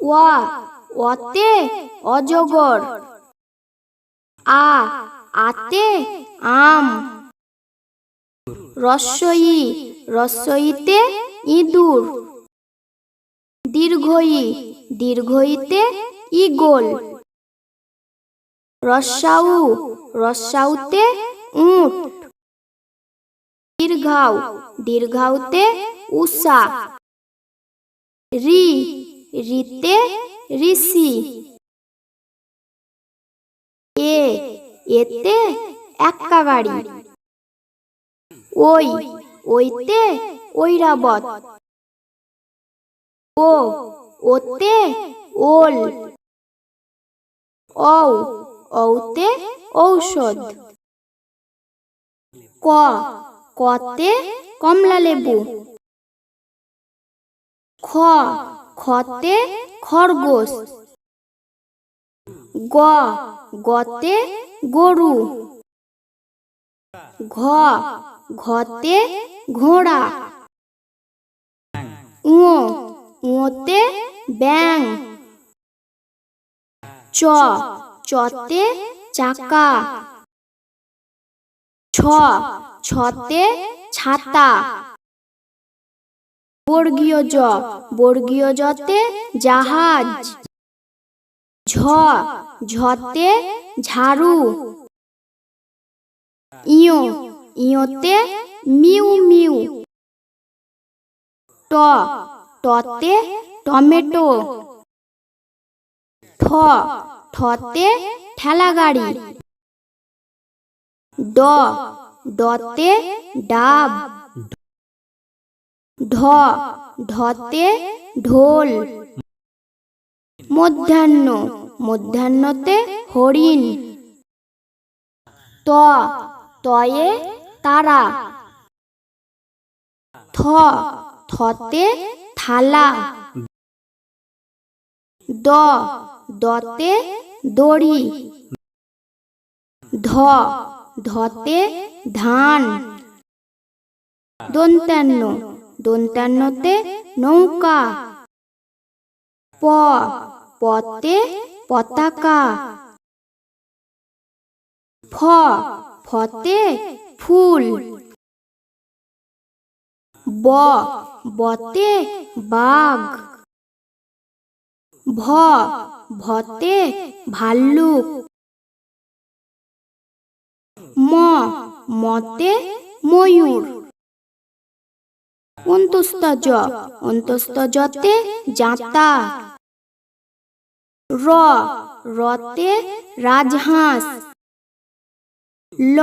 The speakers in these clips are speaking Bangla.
ওয়া অতে অজগর। আ, আতে আম। রস্বই রস্বইতে ইঁদুর। দীর্ঘই, দীর্ঘইতে ইগল রস্যাউ রস্যাউতে উট। দীর্ঘাউ, দীর্ঘাউতে উষা রি রিতে ঋষি। এ, এতে এক্কা গাড়ি ওই, ওইতে ঐরাবত। ও, ওতে ওল। ঔ, ঔতে ঔষধ। ক, কতে কমলা লেবু খ খতে খরগোশ। গ, গতে গরু। ঘ, ঘতে ঘোড়া। উঁ উঁতে ব্যাং চ, চতে চাকা। ছ, ছতে ছাতা। বর্গীয় জ, বর্গীয় জতে জাহাজ, ঝ, ঝতে ঝাড়ু, ইয়, ইয়তে মিউ মিউ, ট, টতে টমেটো, ঠ, ঠতে ঠেলা গাড়ি ড, ডতে ডাব। ঢ, ঢতে ঢোল। মধ্যাহ্ন, মধ্যাহ্নতে হরিণ। ত, তয়ে তারা। থ, থতে থালা। দ, দতে দড়ি। ধ, ধতে ধান। দন্তান্ন দন্তান্নতে নৌকা। প পতে পতাকা। ফ ফতে ফুল। ব, বতে বাঘ। ভ, ভতে ভাল্লুক। ম, মতে ময়ূর। অন্তস্তজ অন্তস্তজতে জাতা র, রতে রাজহাঁস। ল,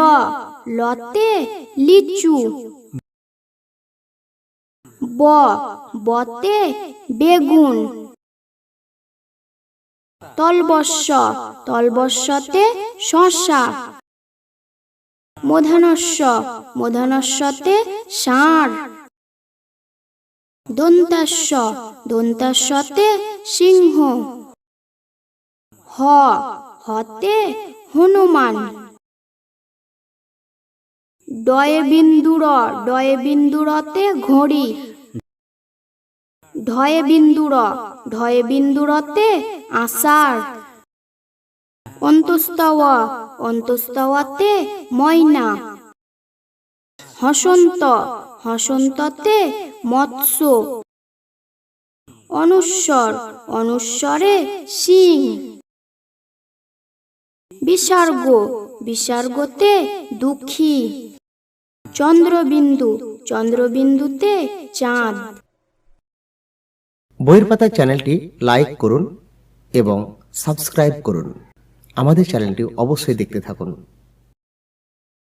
লতে লিচু। ব, বতে বেগুন। তলবস্য, তলবস্যতে শশা। মধানস্য, মধানস্যতে ষাঁড় দন্তাস্য, দন্তাস্যতে সিংহ। হ, হতে হনুমান। ডয়ে বিন্দুর ডয়ে বিন্দুরতে ঘড়ি। ঢয়ে বিন্দুর ঢয়ে বিন্দুরতে আষাঢ়। অন্তস্তব অন্তস্তবতে ময়না। হসন্ত হসন্ততে মৎস্য। অনুস্বর, অনুস্বরে সিং বিসর্গ বিসর্গতে দুঃখী। চন্দ্রবিন্দু, চন্দ্রবিন্দুতে চাঁদ। বইয়ের পাতা চ্যানেলটি লাইক করুন এবং সাবস্ক্রাইব করুন। আমাদের চ্যানেলটি অবশ্যই দেখতে থাকুন।